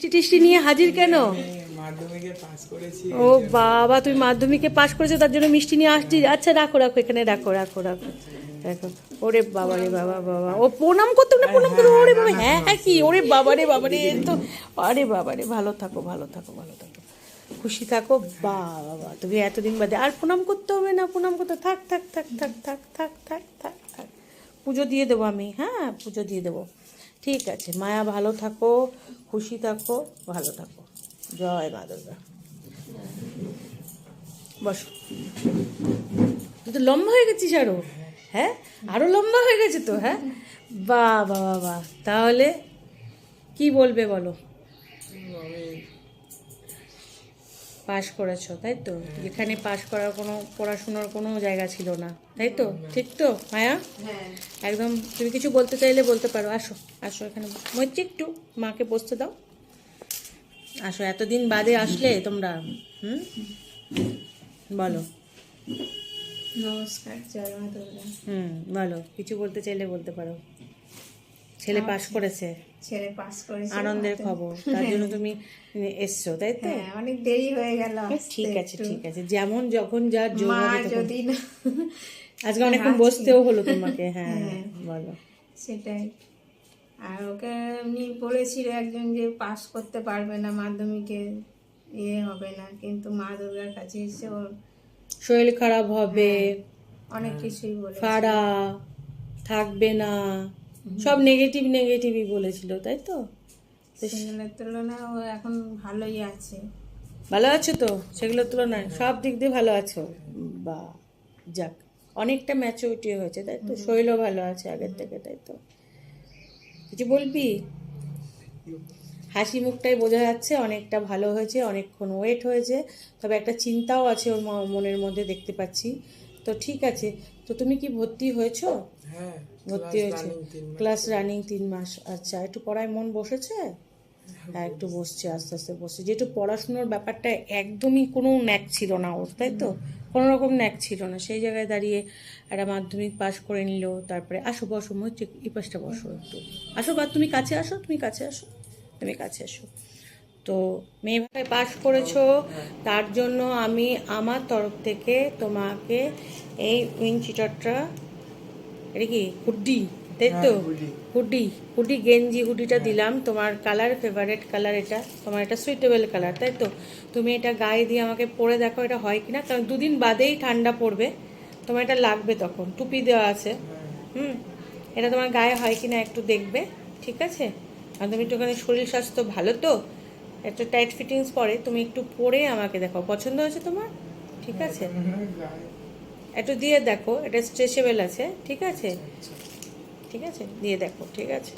টিষ্টি নিয়ে হাজির কেন? ও বাবা তুমি মাধ্যমিকে পাশ করেছ তার জন্য মিষ্টি নিয়ে আসছি। আচ্ছা রাখো রাখো এখানে রাখো রাখো রাখো। রাখো ওরে বাবা রে বাবা বাবা। ও প্রণাম করতে না প্রণাম করো ওরে বাবা হ্যাঁ হ্যাঁ কি? ওরে বাবা রে বাবা রে তো আরে বাবা রে ভালো থাকো ভালো থাকো ভালো থাকো। খুশি থাকো বা বাবা। তুমি এতদিন বাদে আর প্রণাম করতে হবে না প্রণাম করতে থাক থাক থাক থাক থাক থাক থাক থাক থাক। পুজো দিয়ে দেবো আমি হ্যাঁ পুজো দিয়ে দেবো। ঠিক আছে। মায়া ভালো থাকো, খুশি থাকো, ভালো থাকো। জয় মা দুর্গা। বস। তুই তো লম্বা হয়ে গেছিস আরও। হ্যাঁ? আরও লম্বা হয়ে গেছে তো হ্যাঁ? বা বা বা তাহলে কি বলবে বলো? পাশ করেছ তাই তো? যেখানে পাশ করার কোনো পড়াশোনার কোনো জায়গা ছিল না তাই তো? ঠিক তো মায়া? একদম তুমি কিছু বলতে চাইলে বলতে পারো আসো আসো এখানে। মধ্যে একটু মাকে বসতে দাও। আসো এতদিন বাদে আসলে তোমরা হুম? বলো। নমস্কার হুম বলো কিছু বলতে চাইলে বলতে পারো। ছেলে পাশ করেছে। ছেলে পাস করেছে আনন্দের খবর তার জন্য তুমি এসছো তাই তো? হ্যাঁ অনেক দেরি হয়ে গেল ঠিক আছে ঠিক আছে যেমন যখন যা। যদি না আজকে অনেকক্ষণ বসতেও হলো তোমাকে হ্যাঁ হ্যাঁ। বলো। সেটাই। আর ওকে এমনি বলেছিল একজন যে পাস করতে পারবে না মাধ্যমিকে ইয়ে হবে না কিন্তু মা দুর্গার কাছে এসে ওর শরীর খারাপ হবে অনেক কিছুই বলে ফাড়া থাকবে না সব নেগেটিভ নেগেটিভই বলেছিল তাই তো? সেগুলোর তুলনায় ও এখন ভালোই আছে। ভালো আছো তো? সেগুলোর তুলনায় সব দিক দিয়ে ভালো আছো? বা যাক অনেকটা ম্যাচুরিটি হয়েছে তাই তো? শরীরও ভালো আছে আগের থেকে তাই তো? কিছু বলবি? হাসি মুখটাই বোঝা যাচ্ছে অনেকটা ভালো হয়েছে অনেকক্ষণ ওয়েট হয়েছে তবে একটা চিন্তাও আছে ওর মনের মধ্যে দেখতে পাচ্ছি। তো ঠিক আছে তো তুমি কি ভর্তি হয়েছো? হ্যাঁ ভর্তি হয়েছে। ক্লাস রানিং তিন মাস। আচ্ছা একটু পড়ায় মন বসেছে? হ্যাঁ একটু বসছে। আস্তে আস্তে বসছে। যেহেতু পড়াশুনোর ব্যাপারটা একদমই কোনো ন্যাক ছিল না ওর তাই তো? কোনো রকম ন্যাক ছিল না। সেই জায়গায় দাঁড়িয়ে একটা মাধ্যমিক পাশ করে নিল তারপরে আসো বসো মধ্যে এই পাশটা বসো একটু। আসো বা তুমি কাছে আসো তুমি কাছে আসো। তুমি কাছে আসো। তো মেয়ে ভাই পাশ করেছ তার জন্য আমি আমার তরফ থেকে তোমাকে এই উইন চিটারটা এটা কি হুডি তাই তো? হ্যাঁ। হুডি। হুডি গেঞ্জি হুডিটা দিলাম তোমার কালার ফেভারেট কালার এটা তোমার এটা সুইটেবল কালার তাই তো? তুমি এটা গায়ে দিয়ে আমাকে পরে দেখো এটা হয় কিনা কারণ দুদিন বাদেই ঠান্ডা পড়বে তোমার এটা লাগবে তখন টুপি দেওয়া আছে হুম? এটা তোমার গায়ে হয় কিনা একটু দেখবে ঠিক আছে? আর তুমি একটুখানি শরীর স্বাস্থ্য ভালো তো? একটু টাইট ফিটিংস পরে তুমি একটু পরে আমাকে দেখো পছন্দ হয়েছে তোমার? ঠিক আছে। একটু দিয়ে দেখো এটা স্ট্রেচেবল আছে ঠিক আছে? ঠিক আছে? দিয়ে দেখো ঠিক আছে?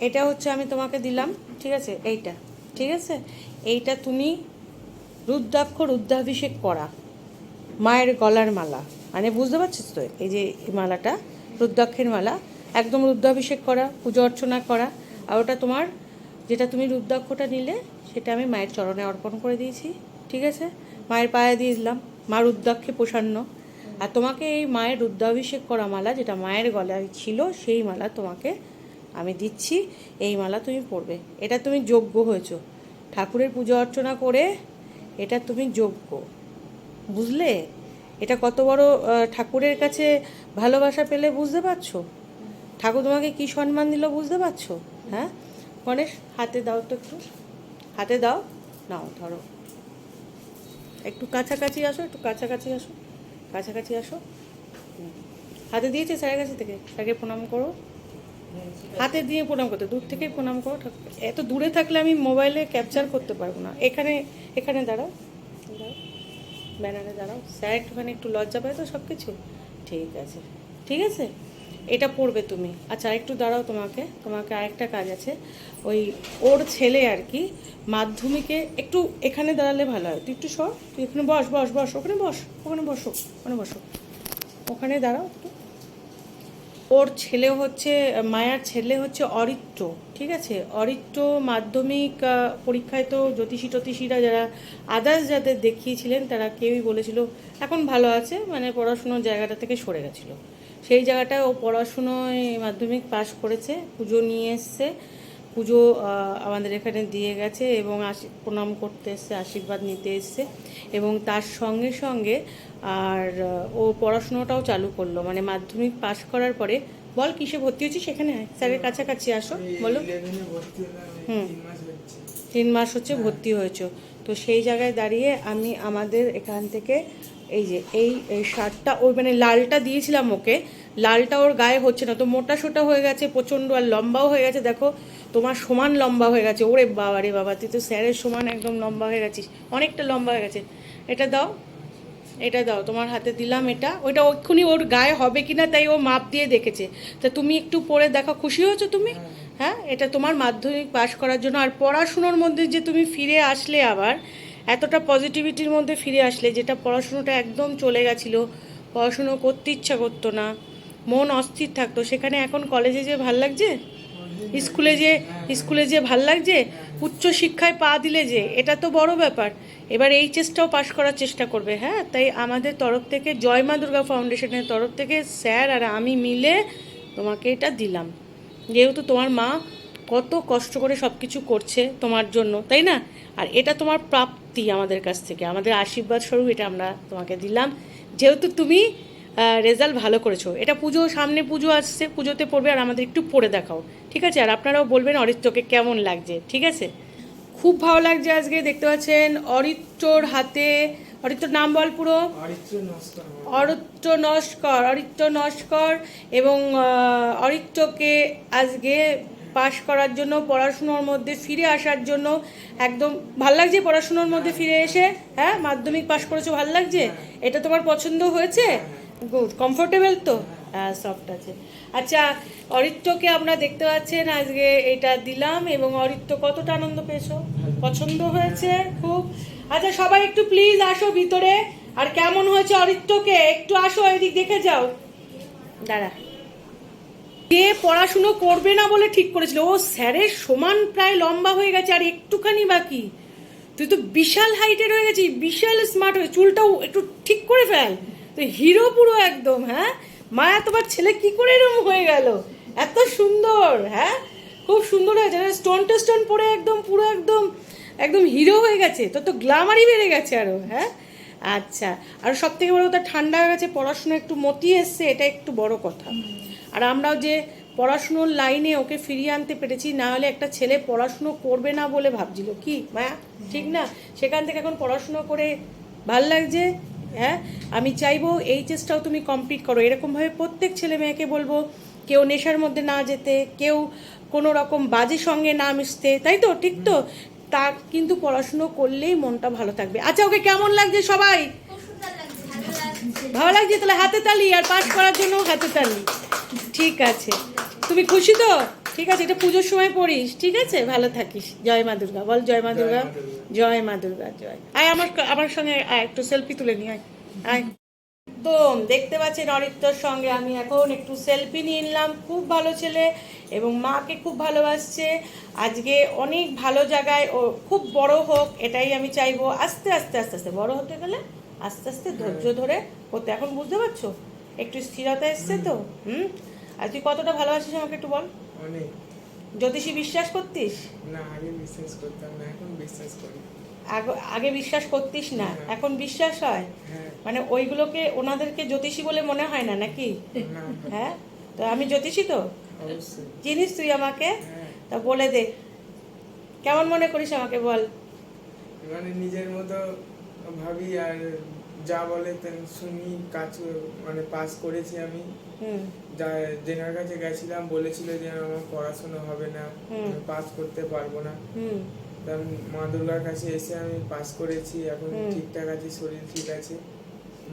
এটা হচ্ছে আমি তোমাকে দিলাম ঠিক আছে? এইটা ঠিক আছে? এইটা তুমি রুদ্রাক্ষ রুদ্রাভিষেক করা মায়ের গলার মালা। মানে বুঝতে পারছিস তো? এই যে এই মালাটা রুদ্রাক্ষের মালা একদম রুদ্রাভিষেক করা পুজো অর্চনা করা আর ওটা তোমার যেটা তুমি রুদ্রাক্ষটা নিলে, সেটা আমি মায়ের চরণে অর্পণ করে দিয়েছি, ঠিক আছে? মায়ের পায়ে দিয়ে দিলাম, মা রুদ্রাক্ষে প্রসান্ন। আর তোমাকে এই মায়ের রুদ্রাভিষেক করা মালা, যেটা মায়ের গলায় ছিল, সেই মালা তোমাকে আমি দিচ্ছি, এই মালা তুমি পরবে। এটা তুমি যোগ্য হয়েছো। ঠাকুরের পুজো অর্চনা করে এটা তুমি যোগ্য। বুঝলে? এটা কত বড় ঠাকুরের কাছে ভালোবাসা পেলে বুঝতে পারছ? ঠাকুর তোমাকে কি সম্মান দিল বুঝতে পারছ? হ্যাঁ? গণেশ, হাতে দাও তো একটু। হাতে দাও। নাও, ধরো। একটু কাছাকাছি আসো, একটু কাছাকাছি আসো। কাছাকাছি আসো। হাতে দিয়েছে স্যারের কাছে থেকে? স্যারকে প্রণাম করো। হাতে দিয়ে প্রণাম করতে। দূর থেকেই প্রণাম করো। এত দূরে থাকলে আমি মোবাইলে ক্যাপচার করতে পারব না। এখানে এখানে দাঁড়াও। ব্যানারে দাঁড়াও। স্যার একটুখানি একটু লজ্জা পায় তো সব কিছু ঠিক আছে। ঠিক আছে? এটা পড়বে তুমি। আচ্ছা একটু দাঁড়াও তোমাকে। তোমাকে আরেকটা কাজ আছে। ওই ওর ছেলে আর কি, মাধ্যমিকে একটু এখানে দাঁড়ালে ভালো হয়। তুই একটু সর, তুই এখানে বস বস বস, ওখানে বস, ওখানে বসো ওখানে বসো, ওখানে দাঁড়াও একটু। ওর ছেলে হচ্ছে, মায়ার ছেলে হচ্ছে অরিত্র, ঠিক আছে? অরিত্র মাধ্যমিক পরীক্ষায় তো জ্যোতিষী টতিষীরা যারা আদার্স যাদের দেখিয়েছিলেন, তারা কেউই বলেছিল, এখন ভালো আছে। মানে পড়াশুনোর জায়গাটা থেকে সরে গেছিল। সেই জায়গাটায় ও পড়াশুনোয় মাধ্যমিক পাশ করেছে, পুজো নিয়ে এসছে। পুজো আমাদের এখানে দিয়ে গেছে এবং আশি প্রণাম করতে এসছে, আশীর্বাদ নিতে এসছে এবং তার সঙ্গে সঙ্গে আর ও পড়াশুনোটাও চালু করল। মানে মাধ্যমিক পাশ করার পরে, বল কিসে ভর্তি হয়েছিস সেখানে স্যারের কাছাকাছি আসো, বলো। হুম। তিন মাস হচ্ছে ভর্তি হয়েছো। তো সেই জায়গায় দাঁড়িয়ে আমি আমাদের এখান থেকে এই যে এই এই শার্টটা ওই মানে লালটা দিয়েছিলাম ওকে লালটা ওর গায়ে হচ্ছে না তো মোটা সোটা হয়ে গেছে প্রচণ্ড আর লম্বাও হয়ে গেছে দেখো তোমার সমান লম্বা হয়ে গেছে ওরে বাবা রে বাবা তুই তো স্যারের সমান একদম লম্বা হয়ে গেছিস অনেকটা লম্বা হয়ে গেছে এটা দাও এটা দাও তোমার হাতে দিলাম এটা ওইটা ওক্ষুনি ওর গায়ে হবে কিনা তাই ও মাপ দিয়ে দেখেছে তা তুমি একটু পরে দেখো খুশি হয়েছো তুমি? হ্যাঁ এটা তোমার মাধ্যমিক পাশ করার জন্য আর পড়াশুনোর মধ্যে যে তুমি ফিরে আসলে আবার এতটা পজিটিভিটির মধ্যে ফিরে আসলে যেটা পড়াশুনোটা একদম চলে গেছিল, পড়াশুনো করতে ইচ্ছা করতো না, মন অস্থির থাকতো। সেখানে এখন কলেজে যে ভালো লাগছে? স্কুলে যে স্কুলে যে ভালো লাগছে? উচ্চ শিক্ষায় পা দিলে যে, এটা তো বড় ব্যাপার। এবার এইচএসটাও পাশ করার চেষ্টা করবে হ্যাঁ? তাই আমাদের তরফ থেকে জয় মা দুর্গা ফাউন্ডেশনের তরফ থেকে স্যার আর আমি মিলে তোমাকে এটা দিলাম। যেহেতু তোমার মা কত কষ্ট করে সব কিছু করছে তোমার জন্য তাই না? আর এটা তোমার প্রাপ্তি আমাদের কাছ থেকে। আমাদের আশীর্বাদ স্বরূপ এটা আমরা তোমাকে দিলাম। যেহেতু তুমি রেজাল্ট ভালো করেছ এটা পুজো সামনে পুজো আসছে পুজোতে পড়বে আর আমাদের একটু পড়ে দেখাও ঠিক আছে? আর আপনারাও বলবেন অরিত্রকে কেমন লাগছে ঠিক আছে? খুব ভালো লাগছে আজকে দেখতে পাচ্ছেন অরিত্রর হাতে অরিত্রর নাম বল পুরো? অরিত্র নস্কর অরিত্র নস্কর এবং অরিত্রকে আজকে পাশ করার জন্য পড়াশুনোর মধ্যে ফিরে আসার জন্য একদম ভালো লাগছে পড়াশুনোর মধ্যে ফিরে এসে? হ্যাঁ মাধ্যমিক পাশ করেছ ভালো লাগছে? এটা তোমার পছন্দ হয়েছে? গুড কমফোর্টেবল তো? হ্যাঁ। সফট আছে। আচ্ছা অরিত্রকে আপনারা দেখতে পাচ্ছেন আজকে এটা দিলাম এবং অরিত্র কতটা আনন্দ পেয়েছ? পছন্দ হয়েছে খুব। আচ্ছা সবাই একটু প্লিজ আসো ভিতরে। আর কেমন হয়েছে অরিত্রকে? একটু আসো এদিক দেখে যাও। দাঁড়া। কে পড়াশুনো করবে না বলে ঠিক করেছিল। ও স্যারের সমান প্রায় লম্বা হয়ে গেছে, আর একটুখানি বাকি। তুই তো বিশাল হাইটের হয়ে গেছিস, বিশাল স্মার্ট হয়ে, চুলটাও একটু ঠিক করে ফেল। তো হিরো পুরো একদম হ্যাঁ? মায়া তোমার ছেলে কি করে এরকম হয়ে গেল? এত সুন্দর হ্যাঁ? খুব সুন্দর হয়েছে স্টোন টোস্টোন পরে একদম, পুরো একদম একদম হিরো হয়ে গেছে। তোর তো গ্লামারই বেড়ে গেছে আরও হ্যাঁ? আচ্ছা আর সব থেকে বড় কথা, ঠান্ডা হয়ে গেছে, পড়াশোনা একটু মতি এসছে, এটা একটু বড় কথা। আর আমরাও যে পড়াশুনোর লাইনে ওকে ফিরিয়ে আনতে পেরেছি না হলে একটা ছেলে পড়াশুনো করবে না বলে ভাবছিল। কি মায়া ঠিক না? সেখান থেকে এখন পড়াশুনো করে ভালো লাগছে? হ্যাঁ? আমি চাইব এইচএসটাও তুমি কমপ্লিট করো। এরকমভাবে প্রত্যেক ছেলে মেয়েকে বলব কেউ নেশার মধ্যে না যেতে কেউ কোনো রকম বাজে সঙ্গে না মিশতে তাই তো? ঠিক তো? তা কিন্তু পড়াশুনো করলেই মনটা ভালো থাকবে। আচ্ছা ওকে কেমন লাগছে সবাই? ভালো লাগছে। তাহলে হাতে তালি আর পাস করার জন্য হাতে তালি। ঠিক আছে। তুমি খুশি তো? ঠিক আছে এটা পুজোর সময় পড়িস ঠিক আছে? ভালো থাকিস। জয় মা দুর্গা বল জয় মা দুর্গা। জয় মা দুর্গা। জয় আয় আমার আমার সঙ্গে আয়, একটু সেলফি তুলে নিয়ে আয়। আয়। একদম দেখতে পাচ্ছেন অরিত্রর সঙ্গে আমি এখন একটু সেলফি নিয়ে নিলাম। খুব ভালো ছেলে এবং মাকে খুব ভালোবাসছে। আজকে অনেক ভালো জায়গায় ও খুব বড় হোক এটাই আমি চাইব। আস্তে আস্তে আস্তে আস্তে বড় হতে গেলে আস্তে আস্তে ধৈর্য ধরে হতে। এখন বুঝতে পারছ? একটু স্থিরতা এসছে তো? হুম। আর তুই কতটা ভালোবাসিস আমাকে একটু বল। অনেক। জ্যোতিষী বিশ্বাস করতিস? না আগে বিশ্বাস করতাম না এখন বিশ্বাস করি। আগে বিশ্বাস করতিস না এখন বিশ্বাস হয়? হ্যাঁ। মানে ওইগুলোকে ওনাদেরকে জ্যোতিষী বলে মনে হয় না নাকি? হ্যাঁ? তো আমি জ্যোতিষী তো? চিনিস তুই আমাকে? হ্যাঁ। তা বলে দে। কেমন মনে করিস আমাকে বল? মানে নিজের মতো ভাবি আর যা বলে শুনি কাজ মানে পাস করেছি আমি। যা যেনার কাছে গেছিলাম বলেছিল যে আমার পড়াশোনা হবে না। পাস করতে পারব না। মা দুর্গার কাছে এসে আমি পাস করেছি এখন ঠিকঠাক আছে শরীর ঠিক আছে।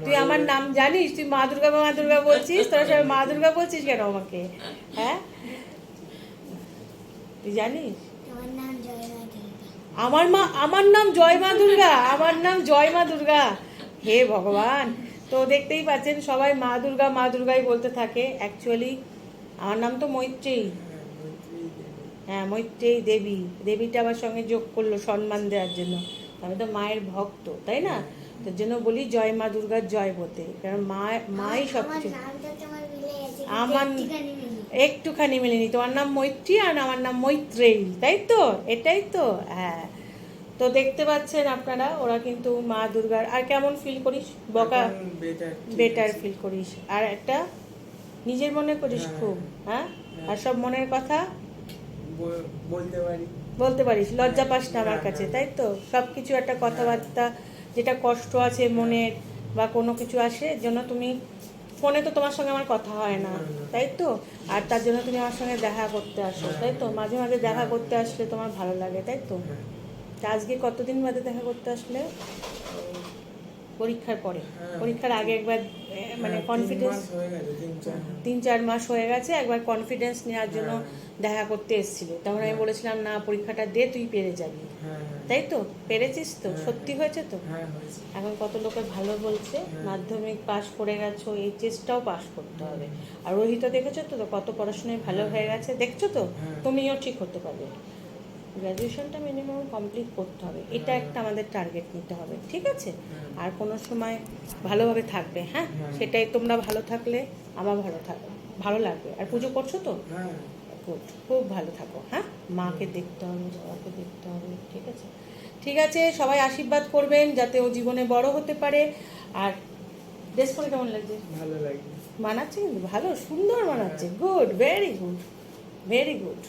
তুই আমার নাম জানিস? তুই মা দুর্গা মা দুর্গা বলছিস? তোরা সবাই মা দুর্গা বলছিস কেন আমাকে? হ্যাঁ? তুই জানিস? আমার মা আমার নাম জয় মা দুর্গা আমার নাম জয় মা দুর্গা হে ভগবান। তো দেখতেই পাচ্ছেন সবাই মা দুর্গা মা দুর্গাই বলতে থাকে। অ্যাকচুয়ালি আমার নাম তো মৈত্রেয়ী হ্যাঁ, মৈত্রী। হ্যাঁ মৈত্রেয়ী দেবী। দেবীটা আমার সঙ্গে যোগ করল সম্মান দেওয়ার জন্য। আমি তো মায়ের ভক্ত তাই না? তার জন্য বলি জয় মা দুর্গার জয় বলতে কারণ মা মাই সব আমার একটুখানি মিলেনি। তোমার নাম মৈত্রী আর আমার নাম মৈত্রেয়ী তাই তো? এটাই তো হ্যাঁ। তো দেখতে পাচ্ছেন আপনারা ওরা কিন্তু মা দুর্গার আর কেমন ফিল করিস? বকা বেটার ফিল করিস। আর একটা নিজের মনে করিস হ্যাঁ। খুব হ্যাঁ? আর সব মনের কথা? বলতে পারি। বলতে পারিস লজ্জা পাস না আমার কাছে তাই তো? সব কিছু একটা কথাবার্তা যেটা কষ্ট আছে মনের বা কোনো কিছু আসে জন্য তুমি ফোনে তো তোমার সঙ্গে আমার কথা হয় না। তাই তো? আর তার জন্য তুমি আমার সঙ্গে দেখা করতে আসো হ্যাঁ, তাই তো? হ্যাঁ। মাঝে মাঝে দেখা হ্যাঁ, করতে আসলে তোমার ভালো লাগে তাই তো? হ্যাঁ। তা আজকে কতদিন বাদে দেখা করতে আসলে? পরীক্ষার পরে। হ্যাঁ। পরীক্ষার আগে একবার মানে হ্যাঁ, কনফিডেন্স হয়ে গেছে তিন চার মাস। হয়ে গেছে একবার কনফিডেন্স নেওয়ার জন্য হ্যাঁ। দেখা করতে এসেছিল। তখন আমি বলেছিলাম না পরীক্ষাটা দে তুই পেরে যাবি। তাই তো? পেরেছিস তো। সত্যি হয়েছে তো? এখন কত লোকে ভালো বলছে। মাধ্যমিক পাশ করে গেছো এই চেষ্টাও পাশ করতে হবে। আর রোহিত দেখেছ তো? কত পড়াশোনায় ভালো হয়ে। গেছে। দেখছ তো। তুমিও ঠিক হতে পারবে। গ্র্যাজুয়েশনটা মিনিমাম কমপ্লিট করতে হবে। এটা একটা আমাদের টার্গেট নিতে হবে ঠিক আছে। আর কোনো সময় ভালোভাবে থাকবে হ্যাঁ। সেটাই তোমরা ভালো থাকলে আমার ভালো থাকবে ভালো লাগবে। আর পুজো করছ তো? গুড খুব ভালো থাকো হ্যাঁ? মাকে দেখতে হবে বাবাকে দেখতে হবে ঠিক আছে? ঠিক আছে সবাই আশীর্বাদ করবেন যাতে ও জীবনে বড় হতে পারে। আর ড্রেস পরে কেমন লাগছে? ভালো লাগে মানাচ্ছে কিন্তু ভালো সুন্দর মানাচ্ছে। Good very good very good